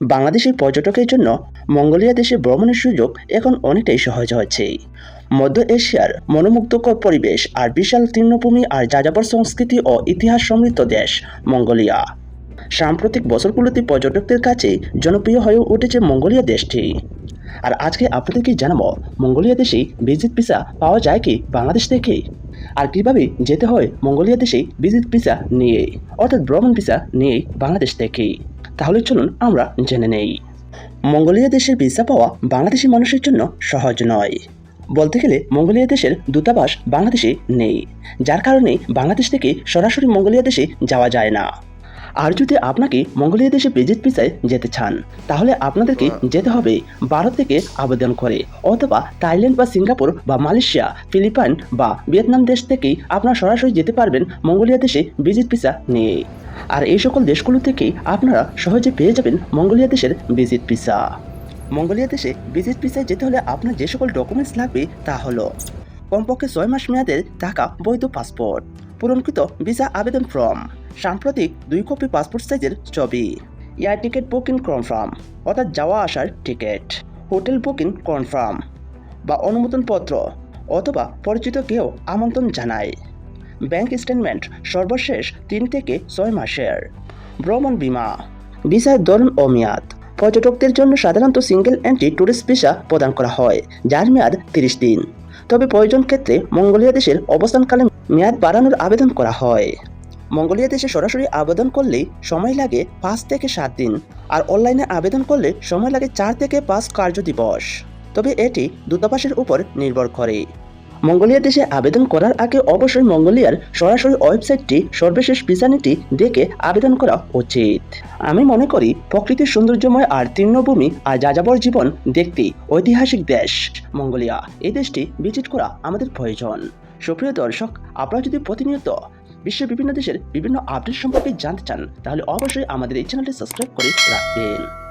বাংলাদেশের পর্যটকের জন্য মঙ্গোলিয়া দেশে ভ্রমণের সুযোগ এখন অনেকটাই সহজ হচ্ছে মধ্য এশিয়ার মনোমুগ্ধকর পরিবেশ আর বিশাল তৃণভূমি আর যাযাবর সংস্কৃতি ও ইতিহাস সমৃদ্ধ দেশ মঙ্গোলিয়া। সাম্প্রতিক বছরগুলোতে পর্যটকদের কাছে জনপ্রিয় হয়ে উঠেছে মঙ্গোলিয়া দেশটি। আর আজকে আপনাদেরকে জানাব, মঙ্গোলিয়া দেশে ভিজিট ভিসা পাওয়া যায় কি বাংলাদেশ থেকে? আর কীভাবে যেতে হয় মঙ্গোলিয়া দেশে ভিজিট ভিসা নিয়ে, অর্থাৎ ভ্রমণ ভিসা নিয়ে বাংলাদেশ থেকে? তাহলে চলুন আমরা জেনে নেই। মঙ্গোলিয়া দেশের ভিসা পাওয়া বাংলাদেশি মানুষের জন্য সহজ নয়। বলতে গেলে মঙ্গোলিয়া দেশের দূতাবাস বাংলাদেশে নেই, যার কারণে বাংলাদেশ থেকে সরাসরি মঙ্গোলিয়া দেশে যাওয়া যায় না। আর যদি আপনাকে মঙ্গোলিয়া দেশে ভিজিট ভিসায় যেতে চান, তাহলে আপনাদেরকে যেতে হবে ভারত থেকে আবেদন করে, অথবা থাইল্যান্ড বা সিঙ্গাপুর বা মালয়েশিয়া, ফিলিপাইন বা ভিয়েতনাম দেশ থেকেই আপনারা সরাসরি যেতে পারবেন মঙ্গোলিয়া দেশে ভিজিট ভিসা নিয়ে। আর এই সকল দেশগুলো থেকেই আপনারা সহজে পেয়ে যাবেন মঙ্গোলিয়া দেশের ভিজিট ভিসা মঙ্গোলিয়া দেশে ভিজিট ভিসায় যেতে হলে আপনার যে সকল ডকুমেন্টস লাগবে তা হলো কমপক্ষে ছয় মাস মেয়াদের থাকা বৈধ পাসপোর্ট, পূরণকৃত ভিসা আবেদন ফর্ম, সাম্প্রতিক দুই কপি পাসপোর্ট সাইজের ছবি, এয়ার টিকিট বুকিং কনফার্ম, অর্থাৎ যাওয়া আসার টিকিট, হোটেল বুকিং কনফার্ম বা অনুমোদনপত্র অথবা পরিচিত কেউ আমন্ত্রণ জানায়। ব্যাংক স্টেটমেন্ট সর্বশেষ তিন থেকে ছয় মাসের। ভ্রমণ বিমা। ভিসার ধরন ও মেয়াদ। পর্যটকদের জন্য সাধারণত সিঙ্গেল এন্ট্রি ট্যুরিস্ট ভিসা প্রদান করা হয়, যার মেয়াদ তিরিশ দিন। তবে প্রয়োজন ক্ষেত্রে মঙ্গোলিয়া দেশের অবস্থানকালে মেয়াদ বাড়ানোর আবেদন করা হয়। মঙ্গোলিয়া দেশে সরাসরি আবেদন করলে সময় লাগে পাঁচ থেকে সাত দিন, আর অনলাইনে আবেদন করলে সময় লাগে চার থেকে পাঁচ কার্য দিবস তবে এটি দূতাবাসের উপর নির্ভর করে। মঙ্গোলিয়া দেশে আবেদন করার আগে অবশ্যই মঙ্গোলিয়ার সরাসরি ওয়েবসাইটটি সর্বশেষ ভিসানিটি দেখে আবেদন করা উচিত। আমি মনে করি প্রকৃতির সৌন্দর্যময় আর তৃণভূমি আর যাযাবর জীবন দেখতে ঐতিহাসিক দেশ মঙ্গোলিয়া। এই দেশটি ভিজিট করা আমাদের প্রয়োজন। সুপ্রিয় দর্শক, আপনারা যদি প্রতিনিয়ত বিশ্বের বিভিন্ন দেশের বিভিন্ন আপডেট সম্পর্কে জানতে চান, তাহলে অবশ্যই আমাদের এই চ্যানেলটি সাবস্ক্রাইব করে রাখবেন।